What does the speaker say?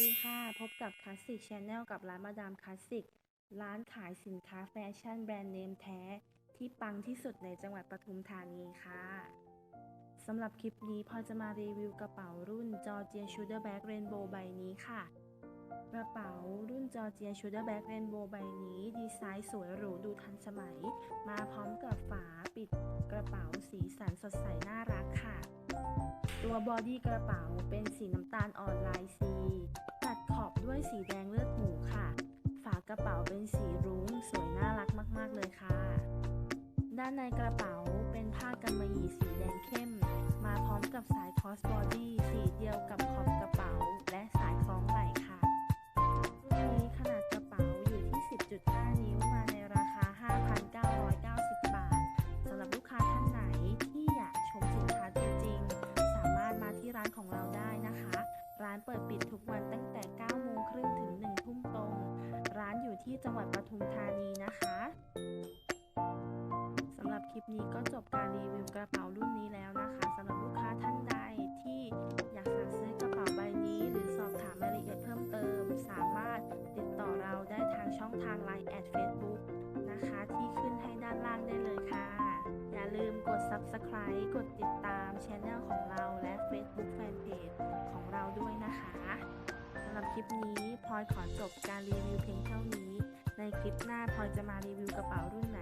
ดีค่ะ พบกับคลาสสิกช n แนลกับร้านมาดามคลาสสิก ร้านขายสินค้าแฟชั่นแบรนด์เนมแท้ ที่ปังที่สุดในจังหวัดปทุมธานีค่ะสำหรับคลิปนี้พอจะมารีวิวกระเป๋ารุ่นจอเจียชูเดอร์แบ็กเรนโบว์ใบนี้ค่ะ กระเป๋ารุ่นจอเจียชูเดอร์แบ็กเรนโบว์ใบนี้ ดีไซน์สวยหรูดูทันสมัย มาพร้อมกับฝาปิดกระเป๋าสีสันสดใสน่ารักค่ะ ตัวบอดี้กระเป๋าเป็นสีน้ำตาลอ่อนลายซี ด้วยสีแดงเลือดหมูค่ะ ฝากระเป๋าเป็นสีรุ้งสวยน่ารักมาก ๆ เลยค่ะ ด้านในกระเป๋าเป็นผ้ากำมะหยี่สีแดงเข้ม มาพร้อมกับสายคอสบอดี้สีเดียวกับขอบกระเป๋า และสายคล้องไหล่ค่ะรุ่นนี้ขนาดกระเป๋าอยู่ที่ 10.5 นิ้วมาในราคา 5,990 บาทสำหรับลูกค้าท่านไหนที่อยากชมสินค้าตัวจริง สามารถมาที่ร้านของเราได้นะคะ ร้านเปิดปิดทุกวัน จังหวัดปทุมธานีนะคะสำหรับคลิปนี้ก็จบการรีวิวกระเป๋ารุ่นนี้แล้วนะคะสำหรับลูกค้าท่านใดที่อยากสั่งซื้อกระเป๋าใบนี้หรือสอบถามรายละเอียดเพิ่มเติม สามารถติดต่อเราได้ทางช่องทาง Line แอด Facebook นะคะที่ขึ้นให้ด้านล่างได้เลยค่ะ อย่าลืมกด Subscribe กดติดตามช anel ของเราและ Facebook Fanpage ของเราด้วยนะคะสำหรับคลิปนี้พลอยขอจบการรีวิวเพียง คลิปหน้าพลอยจะมารีวิวกระเป๋ารุ่นไหน